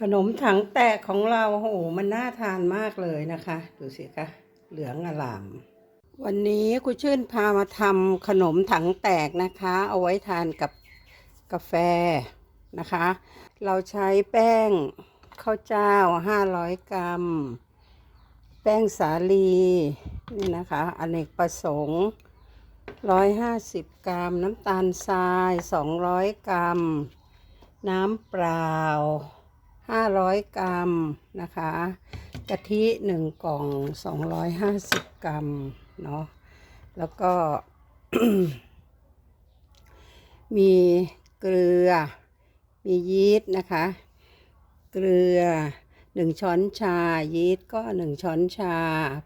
ขนมถังแตกของเราโอ้โหมันน่าทานมากเลยนะคะ ดูสิคะเหลืองอลาม วันนี้ครูชื่นพามาทำขนมถังแตกนะคะ เอาไว้ทานกับกาแฟนะคะ เราใช้แป้งข้าวเจ้า 500 กรัม แป้งสาลีนี่นะคะอเนกประสงค์ 150 กรัม น้ำตาลทราย 200 กรัม น้ำเปล่า 500 กรัมนะคะกะทิ1กล่อง 250 กรัมเนาะแล้วก็ มีเกลือ มียีสต์นะคะ เกลือ 1 ช้อนชา ยีสต์ก็ 1 ช้อนชา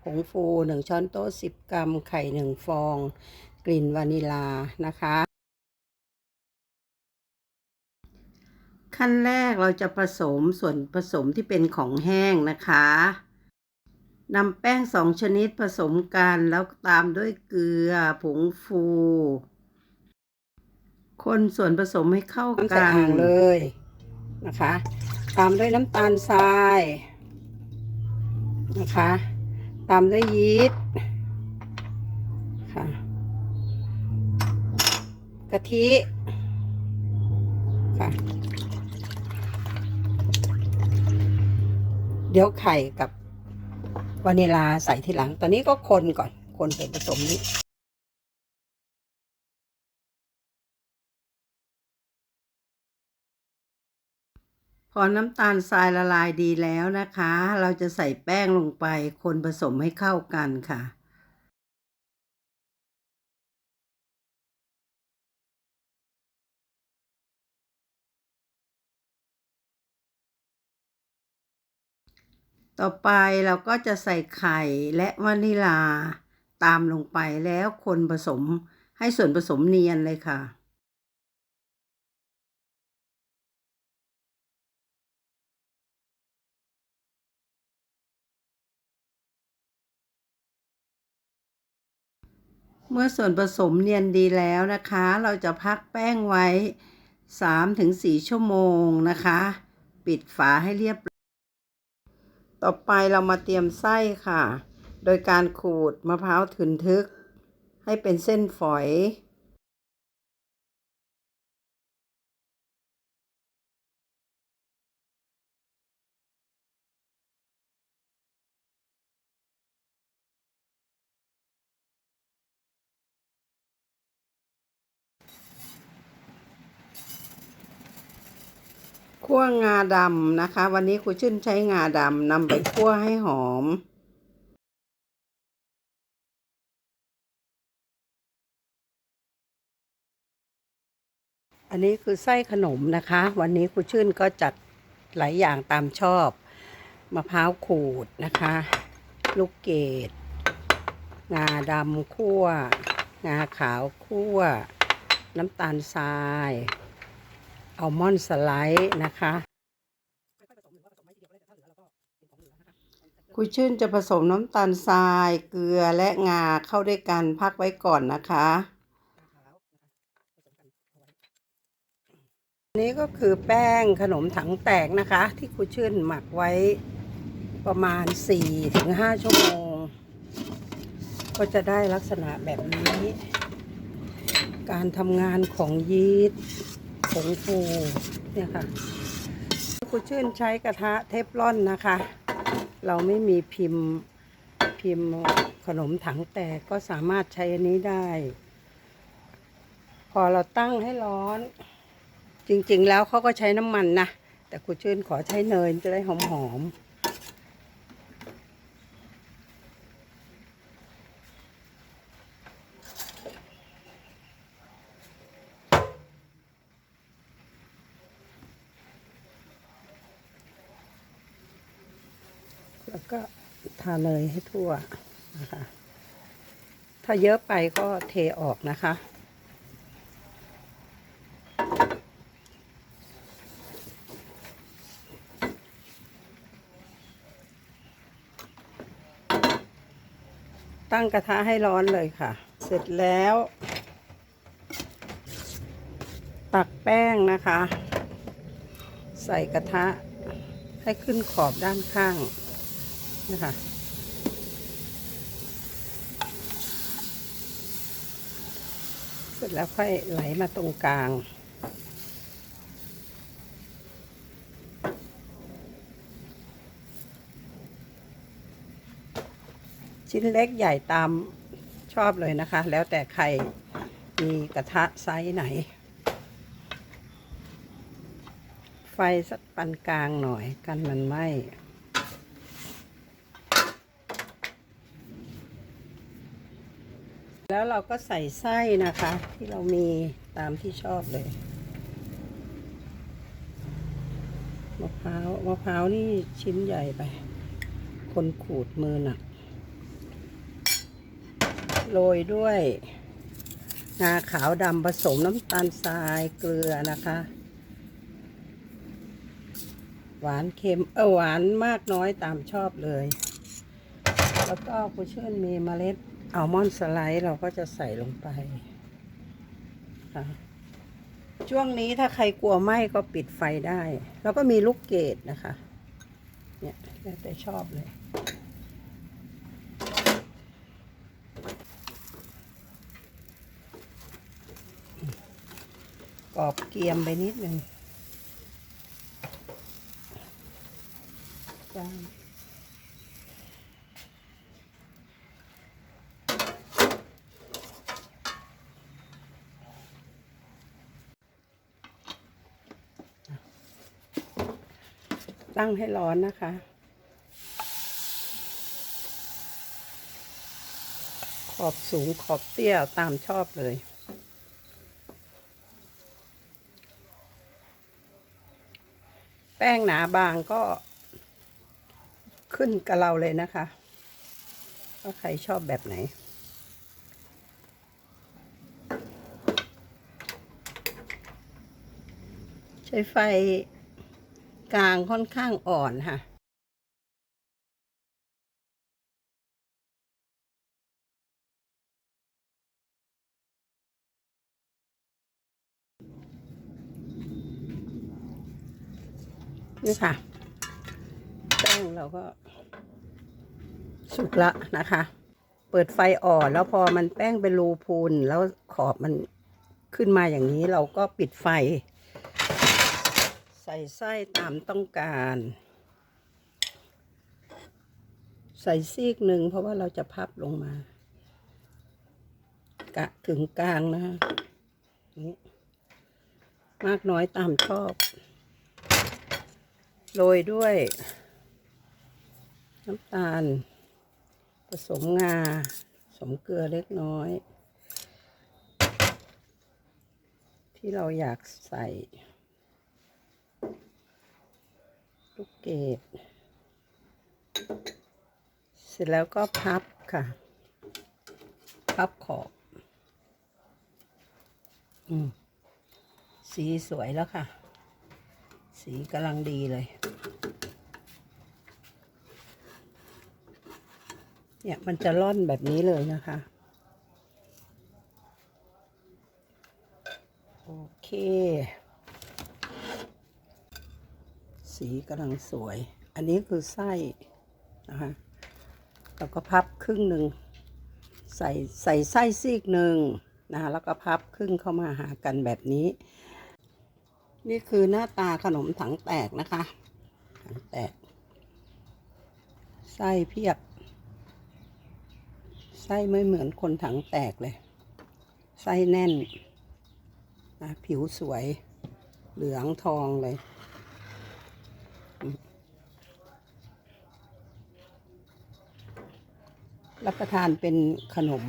ผงฟู 1 ช้อนโต๊ะ 10 กรัม ไข่ 1 ฟอง กลิ่นวานิลานะคะ ขั้นแรกเราจะผสมส่วนผสมที่เป็นของแห้งนะคะนำแป้งสองชนิดผสมกันแล้วตามด้วยเกลือผงฟู คนส่วนผสมให้เข้ากันเลยนะคะ ตามด้วยน้ำตาลทรายนะคะ ตามด้วยยีสต์ค่ะกะทิค่ะ ดี๋ยวไข่กับวานิลาใส่ทีหลัง ตอนนี้ก็คนก่อน คนเป็นผสมนี้พอน้ำตาลทรายละลายดีแล้วนะคะ เราจะใส่แป้งลงไปคนผสมให้เข้ากันค่ะ ต่อไปเราก็จะใส่ไข่และวานิลาตามลงไปแล้วคนผสมให้ส่วนผสมเนียนเลยค่ะ เมื่อส่วนผสมเนียนดีแล้วนะคะ เราจะพักแป้งไว้ 3-4 ชั่วโมงนะคะ ปิดฝาให้เรียบร้อย ต่อไปเรามาเตรียมไส้ค่ะ โดยการขูดมะพร้าวถึนทึก ให้เป็นเส้นฝอย คั่วงาดำนะคะ วันนี้ครูชื่นใช้งาดำนำไปคั่วให้หอม อันนี้คือไส้ขนมนะคะ วันนี้ครูชื่นก็จัดหลายอย่างตามชอบมะพร้าวขูดนะคะ ลูกเกดงาดำคั่ว งาขาวคั่ว น้ำตาลทราย อัลมอนด์สไลด์นะคะคุยชื่นจะผสมน้ำตาลทราย เกลือและงาเข้าด้วยกันพักไว้ก่อนนะคะ นี้ก็คือแป้งขนมถังแตกนะคะ ที่ครูชื่นหมักไว้ประมาณ 4-5 ชั่วโมง ก็จะได้ลักษณะแบบนี้ การทำงานของยีสต์ งฟูเนี่ยค่ะครูชื่นใช้กระทะเทฟลอนนะคะ เราไม่มีพิมพ์พิมพ์ขนมถังแตกก็สามารถใช้อันนี้ได้ พอเราตั้งให้ร้อน จริงๆแล้วเขาก็ใช้น้ำมันนะ แต่ครูชื่นขอใช้เนยจะได้หอมๆ ก็ทาเนยให้ทั่วนะคะ ถ้าเยอะไปก็เทออกนะคะ ตั้งกระทะให้ร้อนเลยค่ะ เสร็จแล้ว ตักแป้งนะคะ ใส่กระทะให้ขึ้นขอบด้านข้าง นะคะเสร็จแล้วค่อยไหลมาตรงกลาง ชิ้นเล็กใหญ่ตามชอบเลยนะคะ แล้วแต่ใครมีกระทะไซส์ไหน ไฟสักปานกลางหน่อยกันมันไหม แล้วเราก็ใส่ไส้นะคะ ที่เรามีตามที่ชอบเลยมะพร้าวมะพร้าวนี่ชิ้นใหญ่ไป คนขูดมือหนัก โรยด้วยงาขาวดำผสมน้ำตาลทรายเกลือนะคะ หวานเค็มเออหวานมากน้อยตามชอบเลย แล้วก็ผู้ชื่นมีเมล็ด อัลมอนด์สไลด์เราก็จะใส่ลงไปค่ะช่วงนี้ถ้าใครกลัวไหม้ก็ปิดไฟได้ แล้วก็มีลูกเกดนะคะ เนี่ยแล้วแต่ชอบเลย กรอบเกียมไปนิดหนึ่งจา ตั้งให้ร้อนนะคะ ขอบสูงขอบเตี้ยตามชอบเลยแป้งหนาบางก็ขึ้นกับเราเลยนะคะว่าใครชอบแบบไหน ใช้ไฟ กลางค่อนข้างอ่อนค่ะ นี่ค่ะ แป้งเราก็ สุกละนะคะ เปิดไฟอ่อนแล้วพอมันแป้งเป็นรูพูนแล้วขอบมันขึ้นมาอย่างนี้เราก็ปิดไฟ ใส่ไส้ตามต้องการ ใส่ซีกหนึ่งเพราะว่าเราจะพับลงมา กะถึงกลางนะคะนี่มากน้อยตามชอบ โรยด้วย น้ำตาล ผสมงา ผสมเกลือเล็กน้อย ที่เราอยากใส่ ลูกเกดเสร็จแล้วก็พับค่ะ พับขอบอืมสีสวยแล้วค่ะ สีกำลังดีเลย เนี่ยมันจะร่อนแบบนี้เลยนะคะ โอเค สีกำลังสวย อันนี้คือไส้นะคะเราก็พับครึ่งหนึ่งใส่ใส่ไส้ซีกหนึ่งนะคะแล้วก็พับครึ่งเข้ามาหากันแบบนี้ นี่คือหน้าตาขนมถังแตกนะคะถังแตก ไส้เพียบ ไส้ไม่เหมือนคนถังแตกเลย ไส้แน่นนะผิวสวยเหลืองทองเลยอืม รับประทานเป็นขนม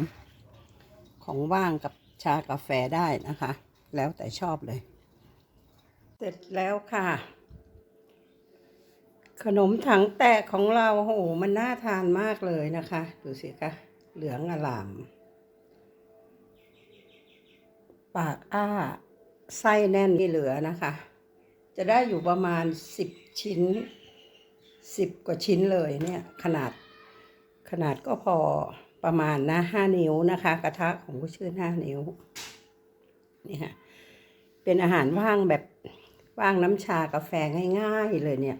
ของว่างกับชากาแฟได้นะคะ แล้วแต่ชอบเลย เสร็จแล้วค่ะ ขนมถังแตกของเราโอ้โหมันน่าทานมากเลยนะคะ ดูสิคะเหลืองอลาม ปากอ้า ไส้แน่นที่เหลือนะคะ จะได้อยู่ประมาณสิบชิ้นสิบกว่าชิ้นเลยเนี่ย ขนาด ขนาดก็พอประมาณนะห้านิ้วนะคะ กระทะของผู้ชื่อห้านิ้วนี่ค่ะเป็นอาหารว่างแบบว่างน้ำชากาแฟง่าย ๆ เลยเนี่ย